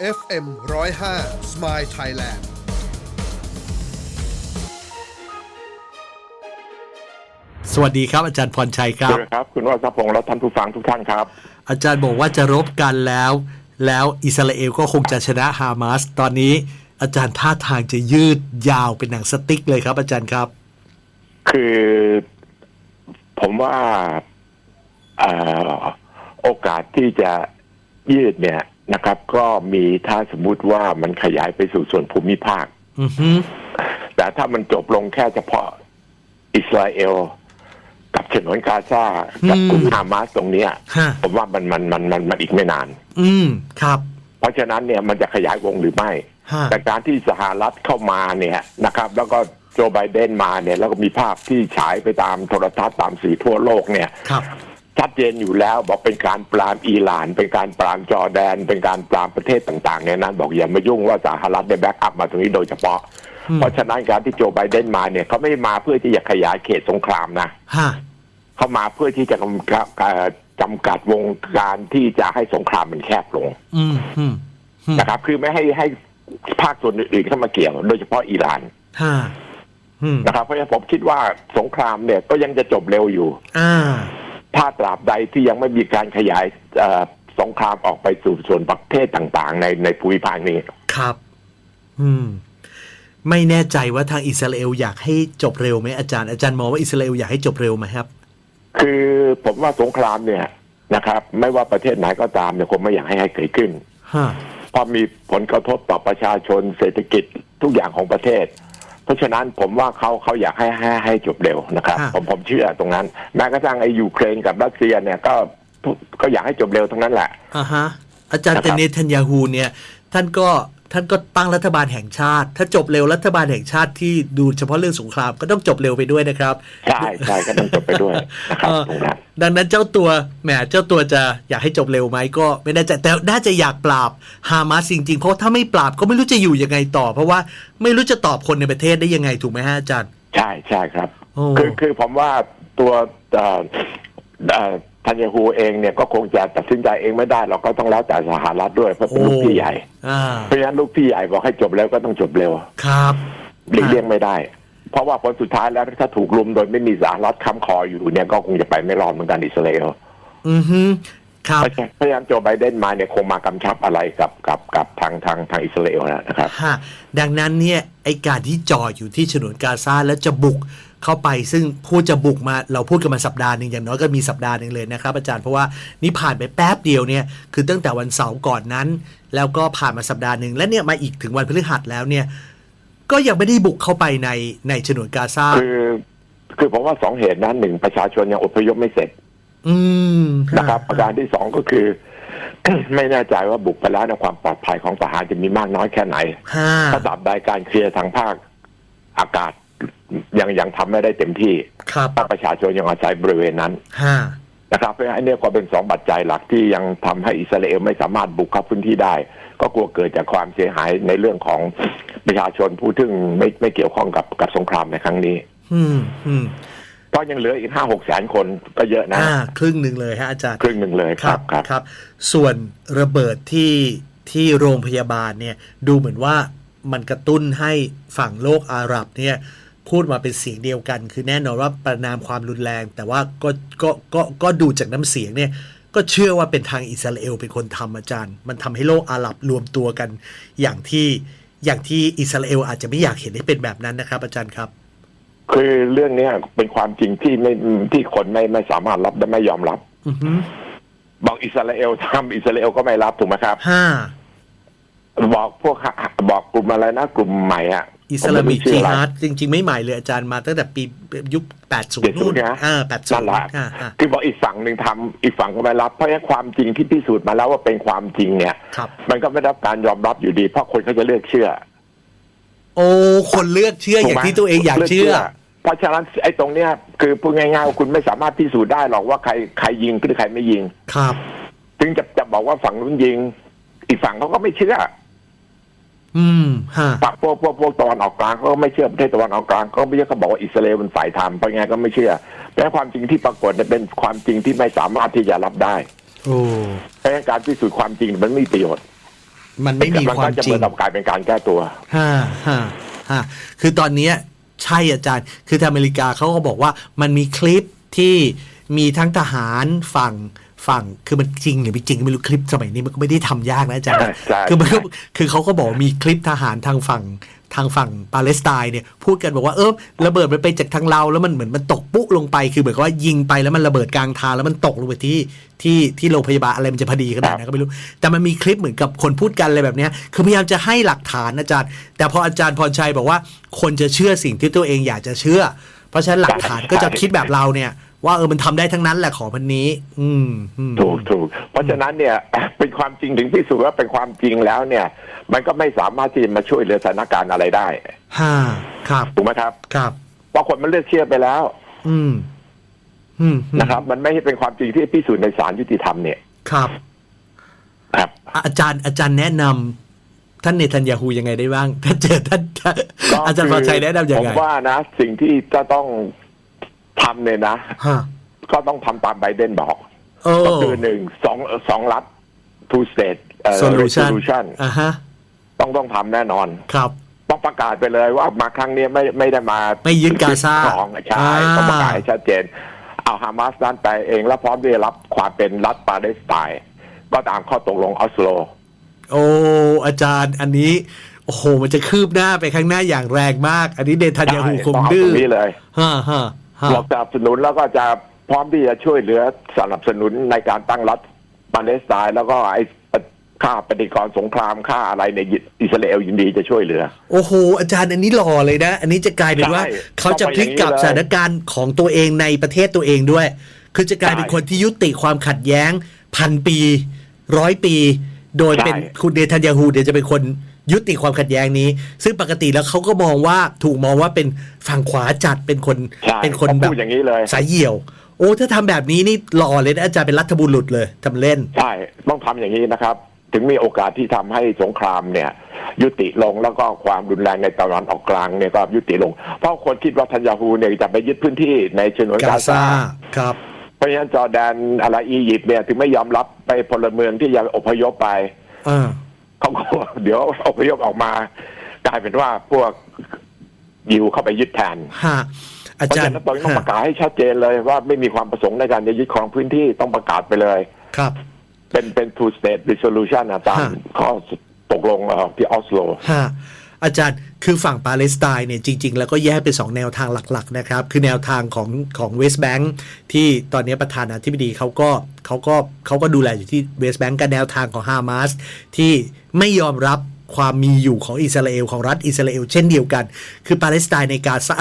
FM 105 Smile Thailand สวัสดีครับอาจารย์พรชัยครับสวัสดีครับ คุณวัชพงศ์และท่านผู้ฟังทุกท่านครับ อาจารย์บอกว่าจะรบกันแล้ว แล้วอิสราเอลก็คงจะชนะฮามาส ตอนนี้อาจารย์ท่าทางจะยืดยาวเป็นหนังสติ๊กเลยครับ อาจารย์ครับ คือผมว่าเอ่อโอกาสที่จะยืดเนี่ย นะครับ ก็มีถ้าสมมุติว่ามันขยายไปสู่ส่วนภูมิภาคอือฮึแต่ถ้ามันจบลงแค่เฉพาะอิสราเอลกับฉนวนกาซากับกลุ่มฮามาสตรงเนี้ยฮะผมว่ามันมันมันมันมันอีกไม่นาน อืมครับ เพราะฉะนั้นเนี่ยมันจะขยายวงหรือไม่ฮะแต่การที่สหรัฐเข้ามาเนี่ยนะครับ แล้วก็โจไบเดนมาเนี่ย แล้วก็มีภาพที่ฉายไปตามโทรทัศน์ตามสื่อทั่วโลกเนี่ยครับ ชัดเจนอยู่แล้วบอกเป็นการปรามอิหร่าน เป็นการปรามจอร์แดน เป็นการปรามประเทศต่างๆเนี่ยนั้นบอกอย่ามายุ่งว่าสหรัฐได้แบ็กอัพมาตรงนี้โดยเฉพาะอืมเพราะฉะนั้นการที่โจไบเดนมาเนี่ยเขาไม่ได้มาเพื่อที่จะขยายเขตสงครามนะฮะเขามาเพื่อที่จะกำกับเอ่อจำกัดวงการที่จะให้สงครามมันแคบลงอืมอืมอืมนะครับ คือไม่ให้ให้ภาคส่วนอื่นๆเข้ามาเกี่ยว โดยเฉพาะอิหร่านฮะอืมนะครับเพราะฉะนั้นผมคิดว่าสงครามเนี่ยก็ยังจะจบเร็วอยู่ อ่า ถ้าตราบใดที่ยังไม่มีการขยายเอ่อสงครามออกไปสู่ส่วนประเทศต่างๆ ในในภูมิภาคนี้ครับ อืม ไม่แน่ใจว่าทางอิสราเอลอยากให้จบเร็วไหมอาจารย์อาจารย์มองว่าอิสราเอลอยากให้จบเร็วไหมครับ คือผมว่าสงครามเนี่ยนะครับ ไม่ว่าประเทศไหนก็ตามเนี่ยคงไม่อยากให้ให้เกิดขึ้นฮะเพราะมีผลกระทบต่อประชาชนเศรษฐกิจทุกอย่างของประเทศ เพราะฉะนั้นผมว่าเขาเขาอยากให้ให้ให้จบเร็วนะครับค่ะผมผมเชื่อตรงนั้น แม้กระทั่งไอ้ยูเครนกับรัสเซียเนี่ยก็ก็อยากให้จบเร็วทั้งนั้นแหละ อ่าฮะอาจารย์นะครับแต่เนทันยาฮูเนี่ย ท่านก็ ท่านก็ตั้งรัฐบาลแห่งชาติ ถ้าจบเร็วรัฐบาลแห่งชาติที่ดูเฉพาะเรื่องสงครามก็ต้องจบเร็วไปด้วยนะครับ ใช่ใช่ก็ต้องจบไปด้วยนะครับเออตรงนั้นดังนั้นเจ้าตัวแหมเจ้าตัวจะอยากให้จบเร็วไหมก็ไม่แน่ใจแต่น่าจะอยากปราบฮามาสจริงๆ เพราะถ้าไม่ปราบก็ไม่รู้จะอยู่ยังไงต่อ เพราะว่าไม่รู้จะตอบคนในประเทศได้ยังไงถูกไหมฮะอาจารย์ ใช่ใช่ครับโอ้คือคือผมว่าตัว เอ่อเอ่อทันยาฮูเองเนี่ยก็คงจะตัดสินใจเองไม่ได้เราก็ต้องแล้วแต่สหรัฐด้วยเพราะเป็นลูกพี่ใหญ่อ่าเพราะฉะนั้นลูกพี่ใหญ่บอกให้จบเร็วก็ต้องจบเร็วครับหลีกเลี่ยงไม่ได้ เพราะว่าผลสุดท้ายแล้วถ้าถูกลุมโดยไม่มีสหรัฐค้ำคออยู่เนี่ยก็คงจะไปไม่รอดเหมือนกันอิสราเอลอือฮึครับเพราะฉะนั้นเพราะฉะนั้นโจไบเดนมาเนี่ยคงมากำชับอะไรกับกับกับทางทางทางอิสราเอลนะครับฮะดังนั้นเนี่ยไอการที่จ่ออยู่ที่ฉนวนกาซาแล้วจะบุก เข้าไปซึ่งพูดจะบุกมาเราพูดกันมาสัปดาห์หนึ่งอย่างน้อยก็มีสัปดาห์หนึ่งเลยนะครับ อาจารย์เพราะว่านี่ผ่านไปแป๊บเดียวเนี่ยคือตั้งแต่วันเสาร์ก่อนนั้น แล้วก็ผ่านมาสัปดาห์หนึ่งและเนี่ยมาอีกถึงวันพฤหัสแล้วเนี่ยก็ยังไม่ได้บุกเข้าไปในในฉนวนกาซาคือคือผมว่าสองเหตุนั้นหนึ่งประชาชนยังอพยพไม่เสร็จ อืมนะครับประการที่สองก็คือ ไม่แน่ใจว่าบุกไปแล้วในะความปลอดภัยของทหารจะมีมากน้อยแค่ไหนห้าถ้าตราบใดการเคลียร์ทางภาคอากาศ ยังยังทำไม่ได้เต็มที่ครับถ้าประชาชนยังอาศัยบริเวณนั้นห้านะครับเพราะฉะนั้นอันเนี้ยก็เป็นสองปัจจัยหลักที่ยังทำให้อิสราเอลไม่สามารถบุกเข้าพื้นที่ได้ ก็กลัวเกิดจากความเสียหายในเรื่องของประชาชนผู้ที่ไม่ไม่เกี่ยวข้องกับกับสงครามในครั้งนี้ อืมอืมเพราะยังเหลืออีกห้าหกแสนคนก็เยอะนะอ่าครึ่งหนึ่งเลยฮะอาจารย์ครึ่งหนึ่งเลยครับครับครับ ส่วนระเบิดที่ที่โรงพยาบาลเนี่ย ดูเหมือนว่ามันกระตุ้นให้ฝั่งโลกอาหรับเนี่ย พูดมาเป็นเสียงเดียวกัน คือแน่นอนว่าประนามความรุนแรง แต่ว่าก็ก็ก็ก็ดูจากน้ำเสียงเนี่ยก็เชื่อว่าเป็นทางอิสราเอลเป็นคนทำอาจารย์ มันทำให้โลกอาหรับรวมตัวกัน อย่างที่อย่างที่อิสราเอลอาจจะไม่อยากเห็นให้เป็นแบบนั้นนะครับ อาจารย์ครับ คือเรื่องเนี้ยเป็นความจริงที่ไม่ที่คนไม่ไม่สามารถรับและไม่ยอมรับอือฮึบอกอิสราเอลทำอิสราเอลก็ไม่รับถูกไหมครับห้าบอกพวกบอกกลุ่มอะไรนะกลุ่มใหม่อะ อิสลามิกผไรู้จิชื่ออะไรฮาดจริง ๆ ไม่ใหม่เลยอาจารย์มาตั้งแต่ปียุค 80 70นู่นนะอ่านั่นแหละ80อ่าอ่าคือบอกอีกฝั่งหนึ่งทำอีกฝั่งก็ไม่รับ เพราะฉะนั้นความจริงที่พิสูจน์มาแล้วว่าเป็นความจริงเนี่ยครับมันก็ไม่ได้รับการยอมรับอยู่ดี เพราะคนเขาจะเลือกเชื่อ โอ้ คนเลือกเชื่ออย่างถูกไหมที่ตัวเองอยากเชื่อ เพราะฉะนั้นไอ้ตรงเนี้ยคือพูดง่ายๆว่าคุณไม่สามารถพิสูจน์ได้หรอกว่าใครใครยิงหรือใครไม่ยิง ครับ ถึงจะจะบอกว่าฝั่งนู้นยิง อีกฝั่งเขาก็ไม่เชื่อ อืมฮะฝั่งพวกพวกพวกตะวันออกกลางเขาก็ไม่เชื่อประเทศตะวันออกกลางเขาไม่เชื่อเขาบอกว่าอิสราเอลเป็นฝ่ายทำเพราะงั้นก็ไม่เชื่อแต่ความจริงที่ปรากฏเนี่ยเป็นความจริงที่ไม่สามารถที่จะรับได้โอ้ เพราะงั้นการพิสูจน์ความจริงมันไม่มีประโยชน์มันไม่มีมันควาก็มจะจริเหมืงอนกับกลายเป็นการแก้ตัว ฮ่าฮ่าฮ่าคือตอนเนี้ยใช่อาจารย์ คือทางอเมริกาเขาก็บอกว่ามันมีคลิปที่มีทั้งทหารฝั่ง ฝั่งคือมันจริงหรือไม่จริงไม่รู้คลิปสมัยนี้มันก็ไม่ได้ทำยากนะอาจารย์นะใช่คือมันก็ใช่คือเขาก็บอกมีคลิปทหารทางฝั่งทางฝั่งปาเลสไตน์เนี่ยพูดกันบอกว่าเออระเบิดมันไปจากทางเราแล้วมันเหมือนมันตกปุ๊ลงไปคือเหมือนกับว่ายิงไปแล้วมันระเบิดกลางทางแล้วมันตกลงไปที่ที่ที่โรงพยาบาลอะไรมันจะพอดีขนาดนั้นก็ไม่รู้ แต่มันมีคลิปเหมือนกับคนพูดกันอะไรแบบเนี้ยคือพยายามจะให้หลักฐานอาจารย์ แต่พออาจารย์พรชัยบอกว่าคนจะเชื่อสิ่งที่ตัวเองอยากจะเชื่อ เพราะฉะนั้นหลักฐานก็จะคิดแบบเราเนี่ย ว่าเออมันทำได้ทั้งนั้นแหละของพันนี้อืมอืมถูกถูกเพราะฉะนั้นเนี่ยเป็นความจริงถึงพิสูจน์ว่าเป็นความจริงแล้วเนี่ย มันก็ไม่สามารถที่จะมาช่วยเหลือสถานการณ์อะไรได้ฮ่าครับถูกไหมครับครับเพราะคนมันเลือกเชื่อไปแล้ว อืมอืมอืมนะครับ มันไม่ใช่เป็นความจริงที่พิสูจน์ในศาลยุติธรรมเนี่ยครับ ครับอะอาจารย์อาจารย์แนะนำท่านเนทันยาฮูยังไงได้บ้าง ถ้าเจอท่านท่านอาจารย์พรชัยแนะนำยังผมไงว่านะ สิ่งที่จะต้อง ทำเนี่ยนะฮะก็ต้องทำตามไบเดนบอกโอ้ก็คือหนึ่งสองสองรัฐ two state เอ่อ solution resolution อ่าฮะต้องต้องทำแน่นอนครับต้องประกาศไปเลยว่ามาครั้งนี้ไม่ไม่ได้มา ไม่ยึดกาซาของใช่อ่าต้องประกาศให้ชัดเจน เอาฮามาสนั้นไปเองแล้วพร้อมที่จะรับความเป็นรัฐปาเลสไตน์ก็ตามข้อตกลงออสโล โอ้อาจารย์อันนี้ โอ้โห มันจะคืบหน้าไปข้างหน้าอย่างแรงมาก อันนี้เนทันยาฮูคงต้องเอาดื้ตอรงนี้เลยฮ่าฮ่า ฮ่าบอกสนับสนุนแล้วก็จะพร้อมที่จะช่วยเหลือสนับสนุนในการตั้งรัฐปาเลสไตน์แล้วก็ไอ้ค่าปฏิกรณ์สงครามค่าอะไรในยอิสราเอลยินดีจะช่วยเหลือ โอ้โห อาจารย์อันนี้หล่อเลยนะ อันนี้จะกลายเป็นว่าใช่เขาจะพลิกกลับต้องไปสอย่างนี้เลยถานการณ์ของตัวเองในประเทศตัวเองด้วย คือจะกลายเป็นใช่คนที่ยุติความขัดแย้งพันปี ร้อยปี โดยใช่เป็นคุณเดทันยาฮูเดี๋ยวจะเป็นคน ยุติความขัดแย้งนี้ ซึ่งปกติแล้วเขาก็มองว่าถูกมองว่าเป็นฝั่งขวาจัดเป็นคนใช่เป็นคนต้องแบบพูดอย่างนี้เลยสายเหี่ยว โอ้ถ้าทำแบบนี้นี่หล่อเลยนะอาจารย์เป็นรัฐบุรุษเลยทำเล่นใช่ต้องทำอย่างนี้นะครับ ถึงมีโอกาสที่ทำให้สงครามเนี่ย ยุติลงแล้วก็ความรุนแรงในตะวันออกกลางเนี่ยก็ยุติลง เพราะคนคิดว่าทันยาฮูเนี่ยจะไปยึดพื้นที่ในฉนวนกากาซาซาครับเพราะฉะนั้นจอร์แดนอะไรอียิปต์เนี่ยถึงไม่ยอมรับไปพลเมืองที่ยังอพยพไปอ่า เขาก็เดี๋ยวอพยพออกมา กลายเป็นว่าพวกยิวเข้าไปยึดแทนฮะอาเพราะจารฉะย์นั้นตอนนี้ต้องฮะประกาศให้ชัดเจนเลยว่าไม่มีความประสงค์ในการจะยึดครองพื้นที่ต้องประกาศไปเลย ครับ เป็นเป็น two state resolution นะตามฮะข้อตกลงเอ่อที่ออสโลฮะ อาจารย์คือฝั่งปาเลสไตน์เนี่ยจริง ๆ แล้วก็แยกเป็นสองแนวทางหลัก ๆ นะครับ คือแนวทางของของเวสต์แบงค์ที่ตอนนี้ประธานาธิบดีเขาก็เขาก็เขาก็ดูแลอยู่ที่เวสต์แบงค์กับแนวทางของฮามาสที่ไม่ยอมรับความมีอยู่ของอิสราเอลของรัฐอิสราเอลเช่นเดียวกัน คือปาเลสไตน์ในกาซา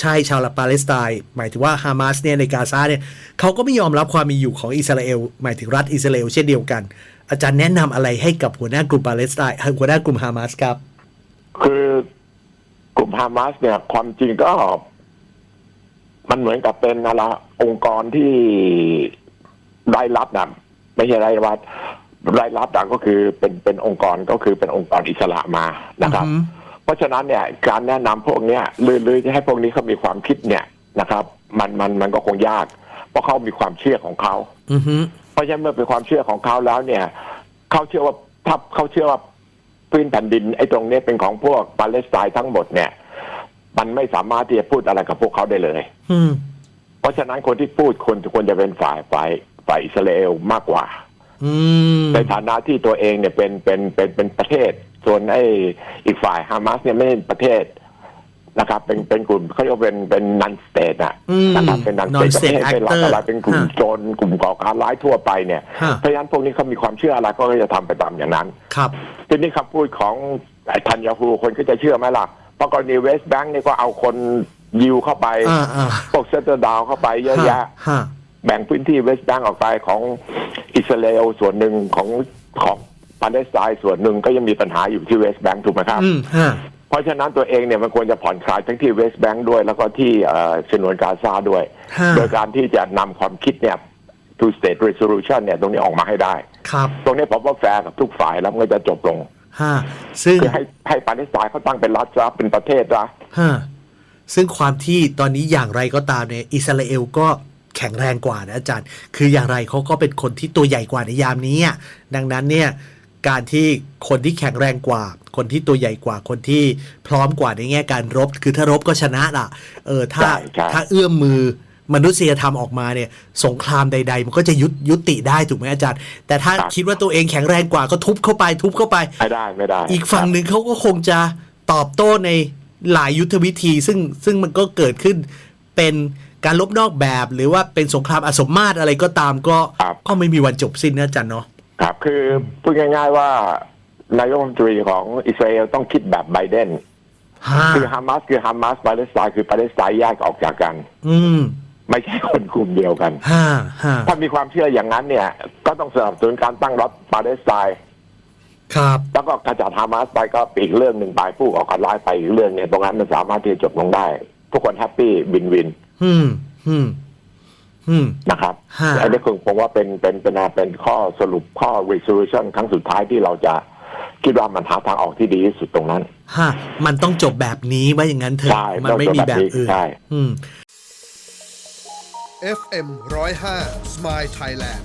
ใช่ชาวปาเลสไตน์หมายถึงว่าฮามาสเนี่ยในกาซาเนี่ยเขาก็ไม่ยอมรับความมีอยู่ของอิสราเอลหมายถึงรัฐอิสราเอลเช่นเดียวกัน อาจารย์แนะนำอะไรให้กับหัวหน้ากลุ่มปาเลสไตน์หัวหน้ากลุ่มฮามาสครับ คือกลุ่มฮามาสเนี่ย ความจริงก็ มันเหมือนกับเป็นอะไรองค์กรที่รายรับนะไม่ใช่รายรับรายรับนะก็คือเป็นเป็นองค์กรก็คือเป็นองค์กรอิสระมานะครับอือฮึเพราะฉะนั้นเนี่ย การแนะนำพวกเนี้ยลือๆจะให้พวกนี้เขามีความคิดเนี่ยนะครับ มันมันมันก็คงยาก เพราะเขามีความเชื่อของเขาอือฮึเพราะฉะนั้นเมื่อเป็นความเชื่อของเขาแล้วเนี่ยเขาเชื่อว่าถ้าเขาเชื่อว่า พื้นแผ่นดินไอ้ตรงเนี้ยเป็นของพวกปาเลสไตน์ทั้งหมดเนี่ย มันไม่สามารถที่จะพูดอะไรกับพวกเขาได้เลย อืม เพราะฉะนั้นคนที่พูดคนควรจะเป็นฝ่ายฝ่ายฝ่ายอิสราเอลมากกว่า อืม ในฐานะที่ตัวเองเนี่ยเป็นเป็นเป็นเป็นประเทศ ส่วนไอ้อีกฝ่ายฮามาสเนี่ยไม่ใช่ประเทศ นะครับเป็นเป็นกลุ่มเขาเรียกว่าเป็นเป็นนันสเตทอะอืมนะครับเป็นนันสเตทประเทศ non-state เป็นรัฐ actor อะไรเป็นกลุ่มฮะโจรกลุ่มก่อการร้ายทั่วไปเนี่ยฮะเพราะฉะนั้นพวกนี้เขามีความเชื่ออะไรก็จะทำไปตามอย่างนั้น ครับ ทีนี้คำพูดของไอ้ทันยาฮูคนก็จะเชื่อไหมล่ะเพราะกรณีเวสต์แบงค์นี่ก็เอาคนยิวเข้าไปอ่าอ่าพวกเซตเตอร์ดาวเข้าไปเยอะแยะฮะแบ่งพื้นที่เวสต์แบงค์ออกไปของอิสราเอลส่วนหนึ่งของของปาเลสไตน์ส่วนหนึ่งก็ยังมีปัญหาอยู่ที่เวสต์แบงค์ถูกไหมครับอืมฮะเพ ราะฉะนั้นตัวเองเนี่ยมันควรจะผ่อนคลายทั้งที่เวสต์แบงค์ด้วย แล้วก็ที่เอ่อฉนวนกาซาด้วย ฮะ โดยการที่จะนำความคิดเนี่ย two state resolution เนี่ยตรงนี้ออกมาให้ได้ ครับตรงนี้ผมว่าแฟร์กับทุกฝ่ายแล้วมันก็จะจบลง ฮะซึ่ง คือให้ให้ปาเลสไตน์เขาตั้งเป็นรัฐซะเป็นประเทศซะ ฮะซึ่งความที่ตอนนี้อย่างไรก็ตามเนี่ยอิสราเอลก็แข็งแรงกว่านะอาจารย์ คืออย่างไรเขาก็เป็นคนที่ตัวใหญ่กว่าในยามนี้อะดังนั้นเนี่ย การที่คนที่แข็งแรงกว่า คนที่ตัวใหญ่กว่า คนที่พร้อมกว่าในแง่การรบ คือถ้ารบก็ชนะล่ะ เออถ้าใช่ใช่ถ้าเอื้อมมือมนุษยธรรมออกมาเนี่ยสงครามใด ๆ มันก็จะยุยุติได้ถูกไหมอาจารย์ แต่ถ้าคิดว่าตัวเองแข็งแรงกว่าก็ทุบเข้าไป ทุบเข้าไปไม่ได้ไม่ได้ อีกฝั่งหนึ่งเขาก็คงจะตอบโต้ในหลายยุทธวิธี ซึ่งซึ่งมันก็เกิดขึ้นเป็นการลบนอกแบบ หรือว่าเป็นสงครามอสมมาตรอะไรก็ตามก็ครับก็ไม่มีวันจบสิ้นนะอาจารย์เนาะ ครับคือพูดง่าย ๆว่านายกรัฐมนตรีของอิสราเอลต้องคิดแบบไบเดนฮะคือฮามาสคือฮามาสปาเลสไตน์คือปาเลสไตน์แยกออกจากกัน อืมไม่ใช่คนกลุ่มเดียวกันฮ่าฮ่าถ้ามีความเชื่ออย่างนั้นเนี่ย ก็ต้องสนับสนุนการตั้งรัฐปาเลสไตน์ครับ แล้วก็กระจัดฮามาสไปก็อีกเรื่องหนึ่งไปผู้ก่อการร้ายไปอีกเรื่องเนี่ยตรงนั้นมันสามารถที่จะจบลงได้ ทุกคนแฮปปี้วินวิน อืมอืมอืม นะครับฮะอันนี้คงผมว่าเป็นเป็นเป็นเป็นข้อสรุปข้อ resolution ครั้งสุดท้ายที่เราจะคิดว่ามันหาทางออกที่ดีที่สุดตรงนั้นฮะมันต้องจบแบบนี้ว่าอย่างนั้นเถอะใช่มันไม่มีแบบอื่น ใช่อืม FM 105 Smile Thailand